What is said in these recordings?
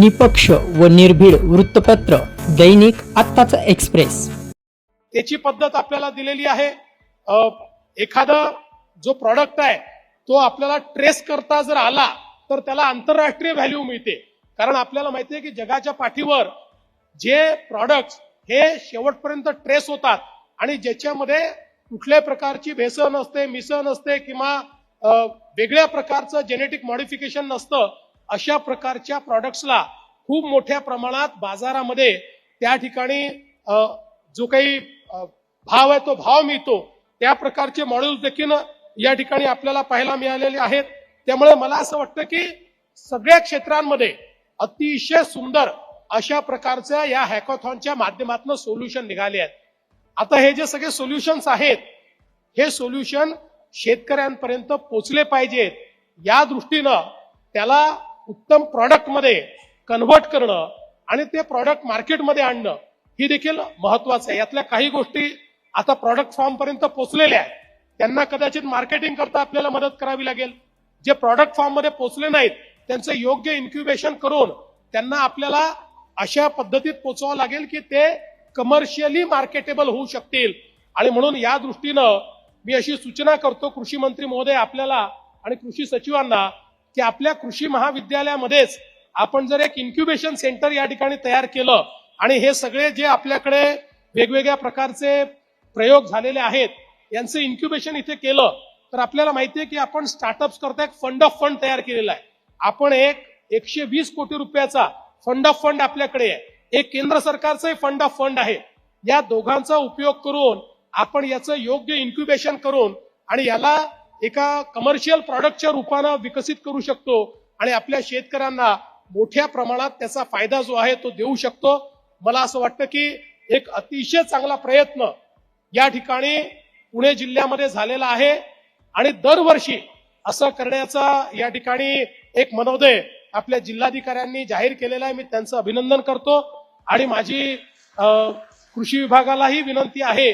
निपक्ष व निर्भीड वृत्तपत्र दैनिक आत्ताचा एक्सप्रेस. त्याची पद्धत आपल्याला दिलेली आहे. एखादा जो प्रॉडक्ट आहे तो आपल्याला ट्रेस करता जर आला तर त्याला आंतरराष्ट्रीय व्हॅल्यू मिळते. कारण आपल्याला माहिती आहे की जगाच्या पाठीवर जे प्रॉडक्ट हे शेवटपर्यंत ट्रेस होतात आणि ज्याच्यामध्ये कुठल्याही प्रकारची भेसळ नसते मिसळ नसते किंवा वेगळ्या प्रकारचं जेनेटिक मॉडिफिकेशन नसतं अशा प्रकारच्या प्रॉडक्ट्सला खूप मोठ्या प्रमाणात बाजारामध्ये त्या ठिकाणी जो काही भाव आहे तो भाव मिळतो. त्या प्रकारचे मॉडेल्स देखील या ठिकाणी आपल्याला पाहायला मिळालेले आहेत. त्यामुळे मला असं वाटतं की सगळ्या क्षेत्रांमध्ये अतिशय सुंदर अशा प्रकारच्या या हॅकॉथॉनच्या माध्यमातून सोल्युशन निघाले आहेत. आता हे जे सगळे सोल्युशन्स आहेत हे सोल्युशन शेतकऱ्यांपर्यंत पोचले पाहिजेत. या दृष्टीनं त्याला उत्तम प्रॉडक्टमध्ये कन्व्हर्ट करणं आणि ते प्रॉडक्ट मार्केटमध्ये आणणं ही देखील महत्वाचं आहे. यातल्या काही गोष्टी आता प्रॉडक्ट फॉर्म पर्यंत पोहोचलेल्या आहेत. त्यांना कदाचित मार्केटिंग करता आपल्याला मदत करावी लागेल. जे प्रॉडक्ट फॉर्ममध्ये पोहोचले नाहीत त्यांचं योग्य इन्क्युबेशन करून त्यांना आपल्याला अशा पद्धतीत पोचवावं लागेल की ते कमर्शियली मार्केटेबल होऊ शकतील. आणि म्हणून या दृष्टीनं मी अशी सूचना करतो कृषी मंत्री महोदय आपल्याला आणि कृषी सचिवांना की आपल्या कृषी महाविद्यालयामध्येच आपण जर एक इन्क्युबेशन सेंटर या ठिकाणी तयार केलं आणि हे सगळे जे आपल्याकडे वेगवेगळ्या प्रकारचे प्रयोग झालेले आहेत यांचं इन्क्युबेशन इथे केलं तर आपल्याला माहिती आहे की आपण स्टार्टअप्स करता एक फंड ऑफ फंड तयार केलेला आहे. आपण एक एकशे वीस कोटी रुपयाचा फंड ऑफ फंड आपल्याकडे आहे. एक केंद्र सरकारचं फंड ऑफ फंड आहे. या दोघांचा उपयोग करून आपण याचं योग्य इन्क्युबेशन करून आणि याला एका कमर्शियल प्रॉडक्टच्या रूपानं विकसित करू शकतो आणि आपल्या शेतकऱ्यांना मोठ्या प्रमाणात त्याचा फायदा जो आहे तो देऊ शकतो. मला असं वाटतं की एक अतिशय चांगला प्रयत्न या ठिकाणी पुणे जिल्ह्यामध्ये झालेला आहे आणि दरवर्षी असं करण्याचा या ठिकाणी एक मनोदय आपल्या जिल्हाधिकाऱ्यांनी जाहीर केलेला आहे. मी त्यांचं अभिनंदन करतो आणि माझी कृषी विभागालाही विनंती आहे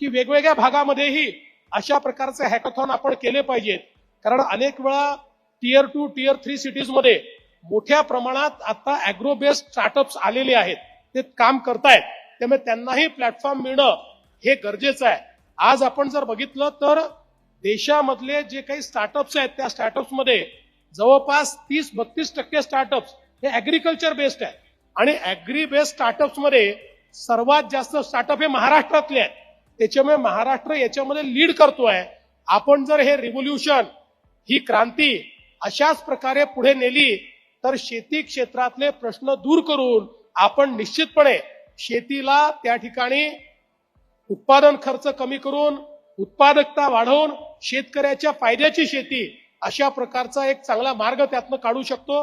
की वेगवेगळ्या भागामध्येही अशा प्रकारचे हॅकथॉन आपण केले पाहिजेत. कारण अनेक वेळा टियर टू टियर थ्री सिटीजमध्ये मोठ्या प्रमाणात आता अॅग्रो बेस्ड स्टार्टअप्स आलेले आहेत. ते काम करतायत. त्यामुळे त्यांनाही प्लॅटफॉर्म मिळणं हे गरजेचं आहे. आज आपण जर बघितलं तर देशामधले जे काही स्टार्टअप्स आहेत त्या स्टार्टअप्समध्ये जवळपास तीस बत्तीस टक्के स्टार्टअप्स हे अॅग्रिकल्चर बेस्ड आहे आणि अॅग्री बेस्ड स्टार्टअप्समध्ये सर्वात जास्त स्टार्टअप हे महाराष्ट्रातले आहेत. त्याच्यामुळे महाराष्ट्र याच्यामध्ये लीड करतोय. आपण जर हे रिव्होल्युशन ही क्रांती अशाच प्रकारे पुढे नेली तर शेती क्षेत्रातले प्रश्न दूर करून आपण निश्चितपणे शेतीला त्या ठिकाणी उत्पादन खर्च कमी करून उत्पादकता वाढवून शेतकऱ्याच्या फायद्याची शेती अशा प्रकारचा एक चांगला मार्ग त्यातनं काढू शकतो.